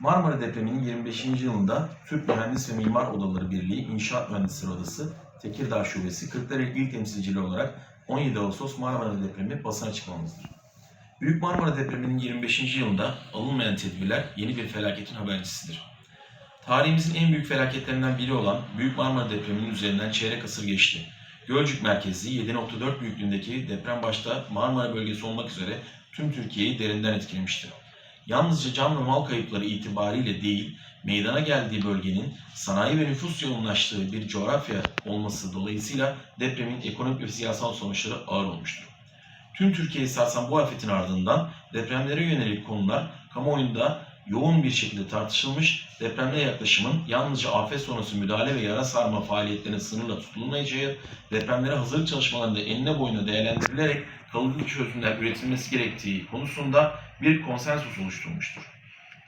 Marmara depreminin 25. yılında Türk Mühendis ve Mimar Odaları Birliği İnşaat Mühendisleri Odası Tekirdağ Şubesi Kırklareli İl Temsilciliği olarak 17 Ağustos Marmara depremi basına çıkmamızdır. Büyük Marmara depreminin 25. yılında alınmayan tedbirler yeni bir felaketin habercisidir. Tarihimizin en büyük felaketlerinden biri olan Büyük Marmara depreminin üzerinden çeyrek asır geçti. Gölcük merkezli 7.4 büyüklüğündeki deprem başta Marmara bölgesi olmak üzere tüm Türkiye'yi derinden etkilemiştir. Yalnızca can ve mal kayıpları itibariyle değil, meydana geldiği bölgenin sanayi ve nüfus yoğunlaştığı bir coğrafya olması dolayısıyla depremin ekonomik ve siyasal sonuçları ağır olmuştur. Tüm Türkiye'yi sarsan bu afetin ardından depremlere yönelik konular kamuoyunda yoğun bir şekilde tartışılmış, depremle yaklaşımın yalnızca afet sonrası müdahale ve yara sarma faaliyetlerine sınırla tutulmayacağı, depremlere hazırlık çalışmalarında enine boyuna değerlendirilerek kalıcı çözümler üretilmesi gerektiği konusunda bir konsensus oluşturmuştur.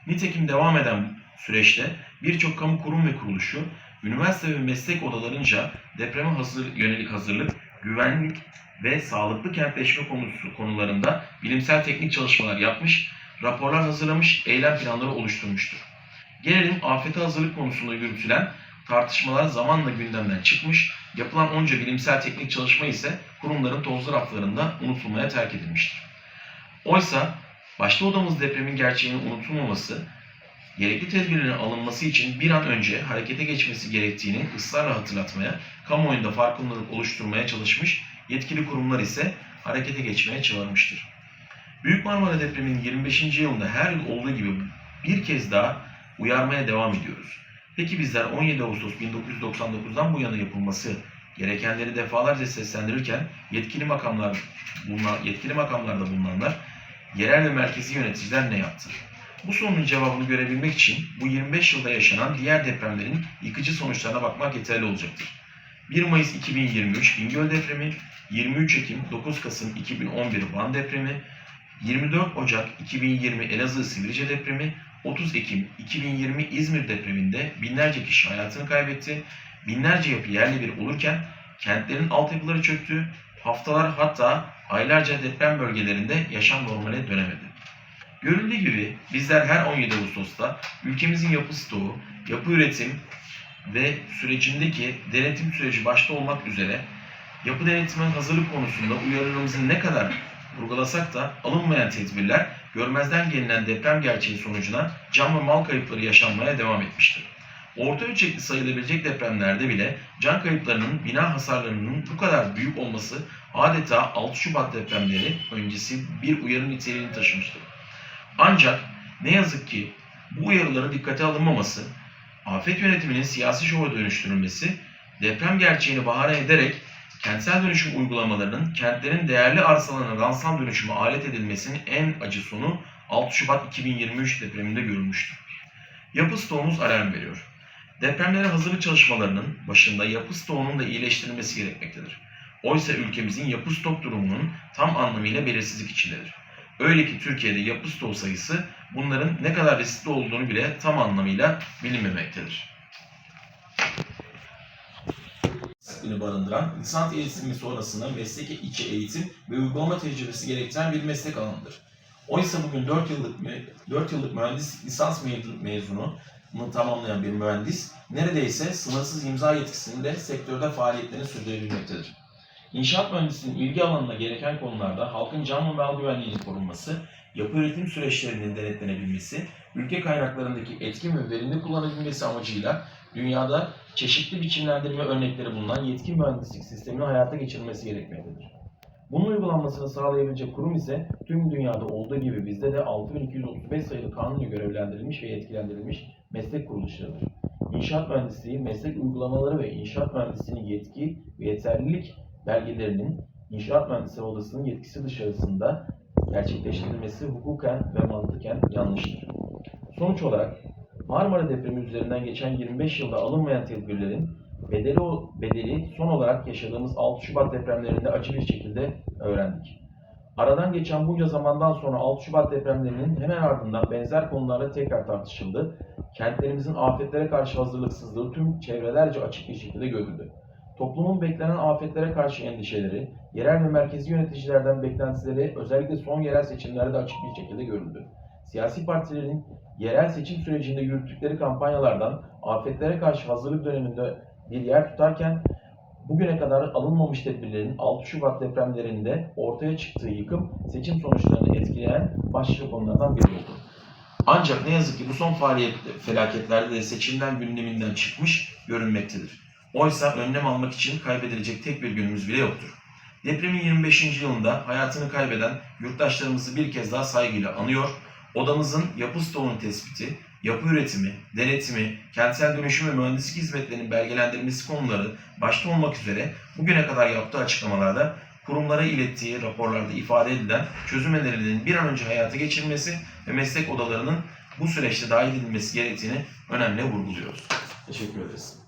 Nitekim devam eden süreçte birçok kamu kurum ve kuruluşu, üniversite ve meslek odalarınca depreme hazır, yönelik hazırlık, güvenlik ve sağlıklı kentleşme konusu konularında bilimsel teknik çalışmalar yapmış, raporlar hazırlamış, eylem planları oluşturmuştur. Gelelim afete hazırlık konusunda yürütülen tartışmalar zamanla gündemden çıkmış, yapılan onca bilimsel teknik çalışma ise kurumların tozlu raflarında unutulmaya terk edilmiştir. Oysa başta odamız depremin gerçeğinin unutulmaması, gerekli tedbirlerin alınması için bir an önce harekete geçmesi gerektiğini ısrarla hatırlatmaya, kamuoyunda farkındalık oluşturmaya çalışmış, yetkili kurumlar ise harekete geçmeye çağırmıştır. Büyük Marmara depreminin 25. yılında her yıl olduğu gibi bir kez daha uyarmaya devam ediyoruz. Peki bizler 17 Ağustos 1999'dan bu yana yapılması gerekenleri defalarca seslendirirken yetkili makamlar bulunan, yetkili makamlarda bulunanlar yerel ve merkezi yöneticiler ne yaptı? Bu sorunun cevabını görebilmek için bu 25 yılda yaşanan diğer depremlerin yıkıcı sonuçlarına bakmak yeterli olacaktır. 1 Mayıs 2023 Bingöl depremi, 23 Ekim 9 Kasım 2011 Van depremi, 24 Ocak 2020 Elazığ Sivrice depremi, 30 Ekim 2020 İzmir depreminde binlerce kişi hayatını kaybetti, binlerce yapı yerle bir olurken kentlerin altyapıları çöktü, haftalar hatta aylarca deprem bölgelerinde yaşam normale dönemedi. Görüldüğü gibi bizler her 17 Ağustos'ta ülkemizin yapı stoğu, yapı üretim ve sürecindeki denetim süreci başta olmak üzere yapı denetiminin hazırlık konusunda uyarılarımızı ne kadar vurgulasak da alınmayan tedbirler görmezden gelinen deprem gerçeği sonucuna can ve mal kayıpları yaşanmaya devam etmiştir. Orta ölçekli sayılabilecek depremlerde bile can kayıplarının, bina hasarlarının bu kadar büyük olması adeta 6 Şubat depremleri öncesi bir uyarı niteliğini taşımıştır. Ancak ne yazık ki bu uyarıların dikkate alınmaması, afet yönetiminin siyasi şova dönüştürülmesi, deprem gerçeğini bahane ederek kentsel dönüşüm uygulamalarının kentlerin değerli arsalarına ransal dönüşüme alet edilmesinin en acı sonu 6 Şubat 2023 depreminde görülmüştür. Yapı stoğumuz alarm veriyor. Depremlere hazırlık çalışmalarının başında yapı stoğunun da iyileştirilmesi gerekmektedir. Oysa ülkemizin yapı stok durumunun tam anlamıyla belirsizlik içindedir. Öyle ki Türkiye'de yapı stoğu sayısı bunların ne kadar riskli olduğunu bile tam anlamıyla bilinmemektedir. Disiplini barındıran, lisans eğitimi sonrasında meslek içi eğitim ve uygulama tecrübesi gerektiren bir meslek alanıdır. Oysa bugün 4 yıllık mü- 4 yıllık mühendis lisans mezunu- tamamlayan bir mühendis neredeyse sınırsız imza yetkisinde sektörde faaliyetlerini sürdürebilmektedir. İnşaat mühendisliğinin ilgi alanına gereken konularda halkın can ve mal güvenliğinin korunması, yapı üretim süreçlerinin denetlenebilmesi, ülke kaynaklarındaki etkin ve verimli kullanabilmesi amacıyla dünyada çeşitli biçimlendirme örnekleri bulunan yetkin mühendislik sisteminin hayata geçirilmesi gerekmektedir. Bunun uygulanmasını sağlayabilecek kurum ise tüm dünyada olduğu gibi bizde de 6235 sayılı kanunla görevlendirilmiş ve yetkilendirilmiş meslek kuruluşlarıdır. İnşaat mühendisliği, meslek uygulamaları ve inşaat mühendisliğinin yetki ve yeterlilik belgelerinin İnşaat Mühendisleri Odası'nın yetkisi dışarısında gerçekleştirilmesi hukuken ve mantıken yanlıştır. Sonuç olarak Marmara depremi üzerinden geçen 25 yılda alınmayan tedbirlerin bedeli, bedeli son olarak yaşadığımız 6 Şubat depremlerinde acı bir şekilde öğrendik. Aradan geçen bunca zamandan sonra 6 Şubat depremlerinin hemen ardından benzer konularla tekrar tartışıldı. Kentlerimizin afetlere karşı hazırlıksızlığı tüm çevrelerce açık bir şekilde görüldü. Toplumun beklenen afetlere karşı endişeleri, yerel ve merkezi yöneticilerden beklentileri özellikle son yerel seçimlerde açık bir şekilde görüldü. Siyasi partilerin yerel seçim sürecinde yürüttükleri kampanyalardan afetlere karşı hazırlık döneminde bir yer tutarken bugüne kadar alınmamış tedbirlerin 6 Şubat depremlerinde ortaya çıktığı yıkım seçim sonuçlarını etkileyen başlıca konulardan biri oldu. Ancak ne yazık ki bu son faaliyet felaketlerde de seçimden gündeminden çıkmış görünmektedir. Oysa önlem almak için kaybedilecek tek bir günümüz bile yoktur. Depremin 25. yılında hayatını kaybeden yurttaşlarımızı bir kez daha saygıyla anıyor, odamızın yapı stoğunun tespiti, yapı üretimi, denetimi, kentsel dönüşüm ve mühendislik hizmetlerinin belgelendirilmesi konuları başta olmak üzere bugüne kadar yaptığı açıklamalarda kurumlara ilettiği raporlarda ifade edilen çözüm önerilerinin bir an önce hayata geçirilmesi ve meslek odalarının bu süreçte dahil edilmesi gerektiğini önemli vurguluyoruz. Teşekkür ederiz.